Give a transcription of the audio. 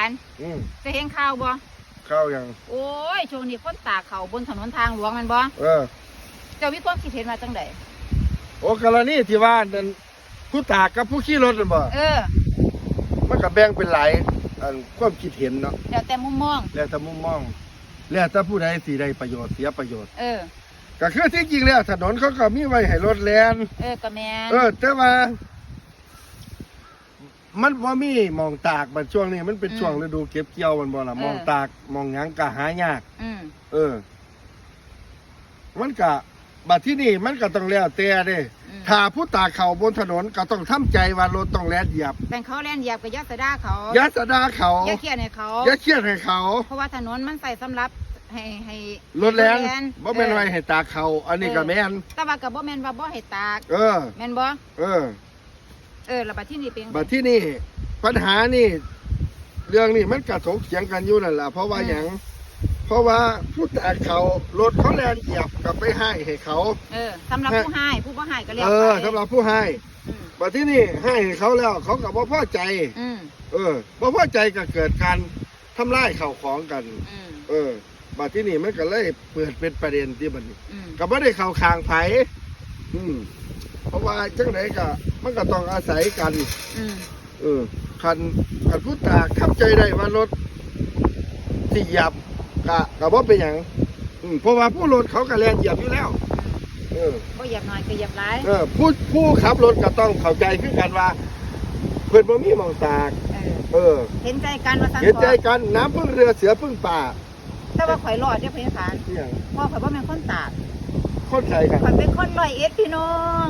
านอืมจะเห็นข่าวบ่เข้ายัง โอ้ยช่วงนี้คนตากเขาบนถนนทางหลวงแมันบ่เออ เจ้ามีความคิดเห็นมาจังไดโอ้กรณีที่ว่านั่นผู้ตากกับผู้ขี่รถนั่นบ่เออมันก็แบ่งเป็นหลายอันความคิดเห็นเนาะแล้วแต่มุมมอง แล้วแต่มุมมอง แล้วแต่ผู้ใดสิได้ประโยชน์เสียประโยชน์ เออ ก็คือที่จริงแล้วถนนเขาก็มีไว้ให้รถแล่นเออก็แม่นเออ แต่ว่า มันบ่มีหมองตากบัดช่วงนี้มันเป็นช่วงฤดูเก็บเกี่ยวมันบ่ล่ะหมองตากหมองหยังก็หายาก อืมเออ มันก็บัดที่นี่มันก็ต้องแล้วแต่เด้อืมถ้าผู้ตากเขาบนถนนก็ต้องทำใจว่ารถต้องแล่นเหยียบแต่เขาแล่นเหยียบกับยัสดาเขาอย่าสะดาเขาอย่าเครียดให้เขา อย่าเครียดให้เขา เพราะว่าถนนมันใส่สำหรับให้ให้ รถแล่นรถบ่แม่นไว้ให้ตากเขา อันนี้ก็แม่นแต่ว่าก็บ่แม่นว่าบ่ให้ตาก เออ แม่นบ่ เออ เออแล้วบัดที่นี่เป็น บัดที่นี่ปัญหานี่ เรื่องนี้มันกระถกเถียงกันอยู่นั่นแหละเพราะว่าอย่างเพราะว่าผู้ตากเขารถเขาแลนเหยียบกลับไปให้ให้เขา เออสำหรับผู้ให้ผู้บ่ให้ก็แล้วเอไปอสำหรับผู้ให้อืมบัดที่นี่ให้ให้เขาแล้ว เขาก็บ่พอใจ อืมเออบ่พอใจก็เกิดการทำลายข้าวของกัน อืมเออบัดที่นี่มันก็เลยเปิดเป็นประเด็นที่บัดนี้ อืมก็บ่ได้เข้าคางไผอืม เพราะว่าจังไดก็มันก็ต้องอาศัยกัน อืมเออคันคันผู้ตากขับใจได้ว่ารถที่เหยียบกะกะบ่เป็นหยังอืมเพราะว่าผู้รถเขาก็แล่นเหยียบอยู่แล้ว เออ บ่เหยียบน้อยก็เหยียบหลายเออผู้ผู้ขับรถก็ต้องเข้าใจคือกันว่า เพิ่นบ่มีหมองตาก เออเออ เห็นใจกันว่าซั่นเห็นใจพอกันน้ำพึ่งเรือเสือพึ่งป่าแต่ว่าข่อยรอดเด้อเพิ่นผ่านอหย่างพ่อข่อยบ่แม่นคนตาก คนไทยกันข่อยเป็นคนร้อยเอ็ดพี่น้อง